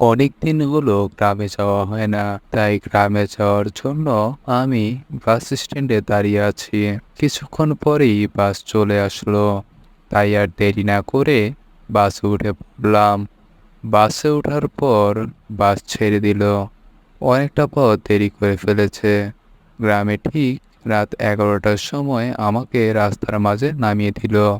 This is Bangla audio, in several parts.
অনেক দিন হলো গ্রামে যাওয়া হয় না। তাই গ্রামে যাওয়ার জন্য আমি বাস স্ট্যান্ডে দাঁড়িয়ে আছি। কিছুক্ষণ পরেই বাস চলে আসলো। তাই আর দেরি না করে বাসে উঠে পড়লাম। বাসে ওঠার পর বাস ছেড়ে দিল। অনেকটা পথ দেরি করে ফেলেছে। গ্রামে ঠিক রাত এগারোটার সময় আমাকে রাস্তার মাঝে নামিয়ে দিল।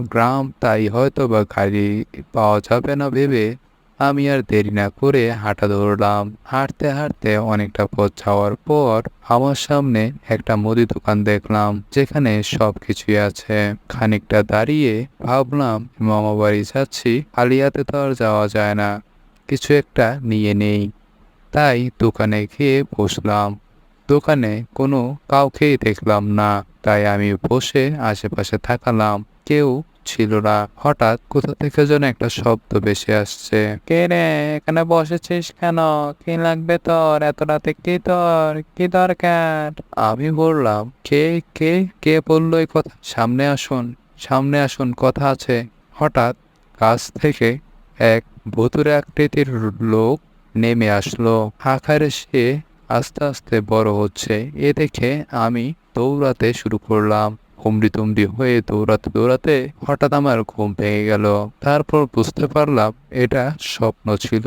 গ্রাম তাই হয়তো বা গাড়ি পাওয়া যাবে না ভেবে আমি আর দেরি না করে হাঁটা ধরলাম। হাঁটতে হাঁটতে অনেকটা পথ যাওয়ার পর আমার সামনে একটা মুদি দোকান দেখলাম, যেখানে সব কিছুই আছে। খানিকটা দাঁড়িয়ে ভাবলাম, মামা বাড়ি যাচ্ছি, আলিয়াতে তো আর যাওয়া যায় না, কিছু একটা নিয়ে নেই। তাই দোকানে গিয়ে বসলাম। দোকানে কোনো কাউকেই দেখলাম না, তাই আমি বসে আশেপাশে থাকালাম কেউ ছিল না। হঠাৎ কোথা থেকে যেন একটা শব্দ ভেসে আসছে। কে রে, এখানে বসেছিস কেন? কি লাগবে তোর? এত রাতে কি তোর? কি দরকার? আমি বললাম, কে কে কে বলল এই কথা? সামনে আসুন সামনে আসুন, কথা আছে। হঠাৎ কাছ থেকে এক ভুতুরে আকৃতির লোক নেমে আসলো। আকারে সে আস্তে আস্তে বড় হচ্ছে। এ দেখে আমি দৌড়াতে শুরু করলাম। হুমড়ি তুমড়ি হয়ে দৌড়াতে দৌড়াতে হঠাৎ আমার ঘুম ভেঙে গেল। তারপর বুঝতে পারলাম এটা স্বপ্ন ছিল।